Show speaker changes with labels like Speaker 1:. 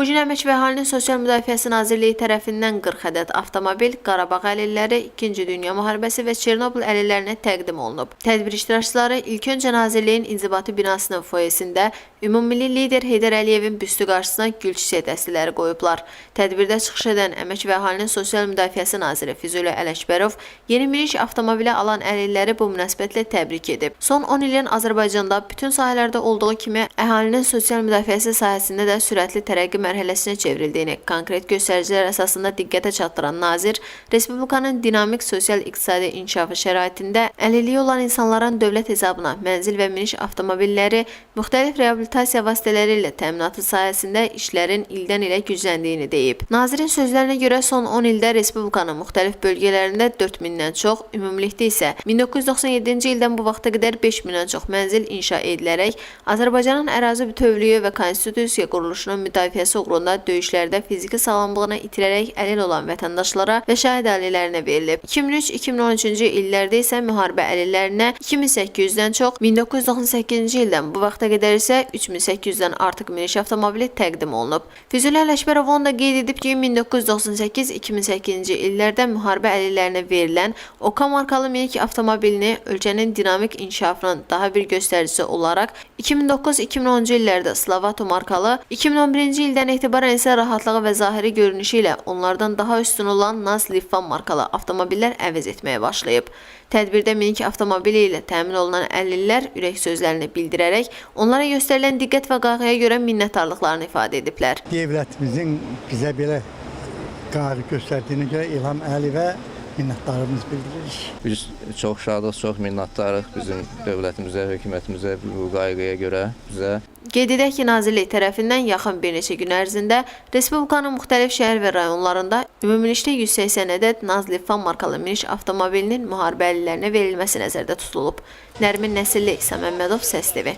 Speaker 1: Bu gün Əmək və Əhalinin Sosial Müdafiəsi Nazirliyi tərəfindən 40 ədəd avtomobil Qarabağ əlilləri, 2-ci Dünya müharibəsi və Çernobıl əlillərinə təqdim olunub. Tədbir iştirakçıları ilk öncə Nazirliyin inzibati binasının foyesində Ümummilli lider Heydər Əliyevin büstü qarşısına gül çiçək dəstələri qoyublar. Tədbirdə çıxış edən Əmək və Əhalinin Sosial Müdafiəsi naziri Füzuli Ələkbərov yeni minik avtomobili alan əlilləri bu münasibətlə təbrik edib. Son 10 ilin Azərbaycanda bütün sahələrdə olduğu kimi əhalinin sosial müdafiəsi sahəsində də sürətli tərəqqi mərhələsinə çevrildiyini konkret göstəricilər əsasında diqqətə çatdıran nazir, Respublikanın dinamik sosial-iqtisadi inkişafı şəraitində əlilliyi olan insanların dövlət hesabına mənzil və miniş avtomobilləri, müxtəlif reabilitasiya vasitələri ilə təminatı sayəsində işlərin ildən ilə gücləndiyini deyib. Nazirin sözlərinə görə son 10 ildə Respublikanın müxtəlif bölgələrində 4000-dən çox, ümumilikdə isə 1997-ci ildən bu vaxta qədər 5000-dən çox mənzil inşa edilərək Azərbaycanın ərazi bütövlüyü və konstitusiya quruluşunun müdafiəsi uğrunda döyüşlərdə fiziki sağlamlığını itirərək əlil olan vətəndaşlara və şəhid ailələrinə verilib. 2003-2013-cü illərdə isə müharibə əlillərinə 2800-dən çox, 1998-ci ildən bu vaxta qədər isə 3800-dən artıq miniş avtomobili təqdim olunub. Füzuli Ələşbərovun da qeyd edib ki, 1998-2008-ci illərdə müharibə əlillərinə verilən Oka markalı minik avtomobilini ölkənin dinamik inkişafının daha bir göstəricisi olaraq 2009-2010-cu illərdə Slavato markalı, 2011-ci ildən etibarən isə rahatlığı və zahiri görünüşü ilə onlardan daha üstün olan Naz Lifan markalı avtomobillər əvəz etməyə başlayıb. Tədbirdə minik avtomobili ilə təmin olunan əlillər ürək sözlərini bildirərək onlara göstərilən diqqət və qayğıya görə minnətdarlıqlarını ifadə ediblər.
Speaker 2: Devlətimizin bizə belə qayğı göstərdiyinə görə İlham Əliyevə minnətdarlığımızı bildiririk.
Speaker 3: Biz çox şadıq, çox minnətdarıq bizim dövlətimizə, hökumətimizə bu qayğıya görə bizə.
Speaker 1: Qeyd edək ki, Nazirlik tərəfindən yaxın bir neçə gün ərzində Respublikanın müxtəlif şəhər və rayonlarında ümumilikdə 180 ədəd Nazlifan markalı miniş avtomobilinin müharibə əlillərinə verilməsi nəzərdə tutulub. Nərmin Nəsilli, İsa Məmmədov, Səs TV.